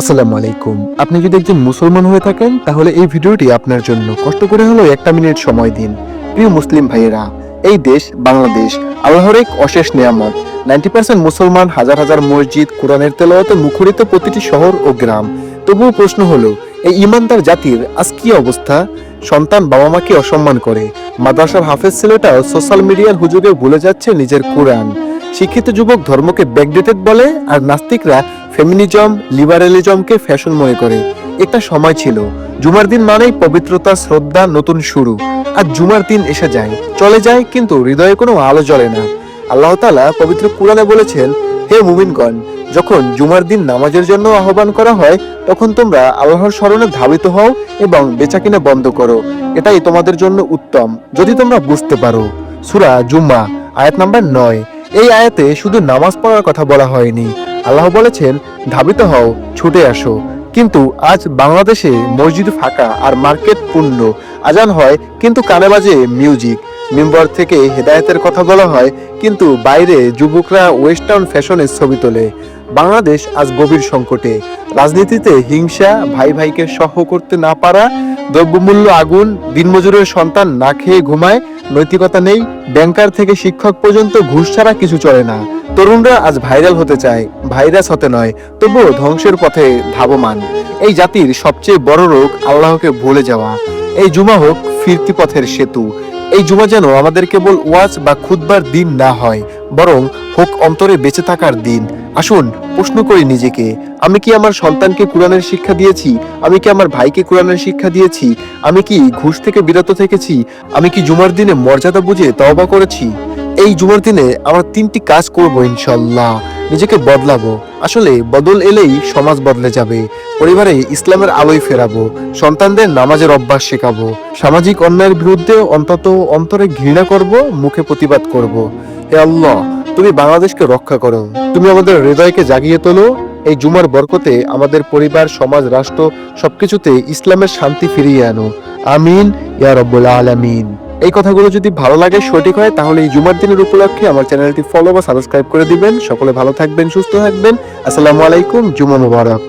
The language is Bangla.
আসসালামু আলাইকুম। আপনি যদি একজন মুসলমান হয়ে থাকেন, তাহলে এই ভিডিওটি আপনার জন্য কষ্ট করে হলেও একটা মিনিট সময় দিন। প্রিয় মুসলিম ভাইয়েরা, এই দেশ, বাংলাদেশ, আল্লাহর এক অশেষ নিয়ামত। নাইনটি পার্সেন্ট মুসলমান হাজার হাজার মসজিদ, কোরআনের তেলাওয়াতে মুখরিত প্রতিটি শহর ও গ্রাম। তবুও প্রশ্ন হলো, এই ইমানদার জাতির আজ কি অবস্থা? সন্তান বাবা মাকে অসম্মান করে। মাদ্রাসার হাফেজ ছেলেটাও সোশ্যাল মিডিয়ার হুজুগে ভুলে যাচ্ছে নিজের কোরআন। শিক্ষিত যুবক ধর্মকে ব্যাকডেটেড বলে, আর নাস্তিকরা ফেমিনিজম, লিবারেলিজমকে ফ্যাশন মনে করে। একটা সময় ছিল। জুমার দিন মানেই পবিত্রতা, শ্রদ্ধা, নতুন শুরু। আর জুমার দিন এসে যায়। চলে যায়, কিন্তু হৃদয়ে কোনো আলো জ্বলে না। আল্লাহ তাআলা পবিত্র কোরআনে বলেছেন, হে মুমিনগণ, যখন জুমার দিন নামাজের জন্য আহ্বান করা হয়, তখন তোমরা আল্লাহর স্মরণে ধাবিত হও এবং বেচাকিনা বন্ধ করো। এটাই তোমাদের জন্য উত্তম, যদি তোমরা বুঝতে পারো। সুরা জুম্মা, আয়াত নাম্বার নয়। এই আয়াতে শুধু নামাজ পড়ার কথা বলা হয়নি। আল্লাহ বলেছেন, ধাবিত হও, ছুটে আসো। কিন্তু আজ বাংলাদেশে মসজিদ ফাঁকা আর মার্কেট পূর্ণ। আজান হয়, কিন্তু কানে বাজে মিউজিক। মেম্বার থেকে হেদায়েতের কথা বলা হয়, কিন্তু বাইরে যুবকরা ওয়েস্টার্ন ফ্যাশনের ছবি তোলে। বাংলাদেশ আজ গভীর সংকটে। রাজনীতিতে হিংসা ভাই ভাইকে সহ করতে না পারা, দ্রব্যমূল্য আগুন, দিনমজুরের সন্তান না খেয়ে ঘুমায়, নৈতিকতা নেই, ব্যাংকার থেকে শিক্ষক পর্যন্ত ঘুষ ছাড়া কিছু চলে না। তরুণরা আজ ভাইরাল হতে চায়। ভাইরাস হতে নয়, তবুও ধ্বংসের পথে ধাবমান। এই জাতির সবচেয়ে বড় রোগ আল্লাহকে ভুলে যাওয়া। এই জুমা হোক ফিরতি পথের সেতু। এই জুমা যেন আমাদের কেবল ওয়াজ বা খুদবার দিন না হয়, বরং হোক অন্তরে বেঁচে থাকার দিন। আসুন, প্রশ্ন করি নিজেকে, আমি কি আমার সন্তানকে কোরআনের শিক্ষা দিয়েছি? আমি কি আমার ভাইকে কোরআনের শিক্ষা দিয়েছি? আমি কি ঘুষ থেকে বিরত থেকেছি? আমি কি জুমার দিনে মর্যাদা বুঝে তওবা করেছি? এই জুমার দিনে আমরা তিনটি কাজ করব ইনশাল্লাহ নিজেকে বদলাবো। আসলে বদল এলেই সমাজ বদলে যাবে। পরিবারে ইসলামের আলোয় ফেরাবো। সন্তানদের নামাজের অভ্যাস শেখাবো। সামাজিক অন্যায়ের বিরুদ্ধে অন্তত অন্তরে ঘৃণা করব, মুখে প্রতিবাদ করব। হে আল্লাহ, তুমি বাংলাদেশকে রক্ষা করো। তুমি আমাদের হৃদয়কে জাগিয়ে তোলো। এই জুমার বরকতে আমাদের পরিবার, সমাজ, রাষ্ট্র সবকিছুতে ইসলামের শান্তি ফিরিয়ে আনো। আমিন, ইয়া রব্বুল আলামিন। এই কথাগুলো যদি ভালো লাগে, সঠিক হয়, তাহলে এই জুমার দিনের উপলক্ষে আমার চ্যানেলটি ফলো বা সাবস্ক্রাইব করে দিবেন। সকলে ভালো থাকবেন, সুস্থ থাকবেন। আসসালামু আলাইকুম, জুমা মুবারক।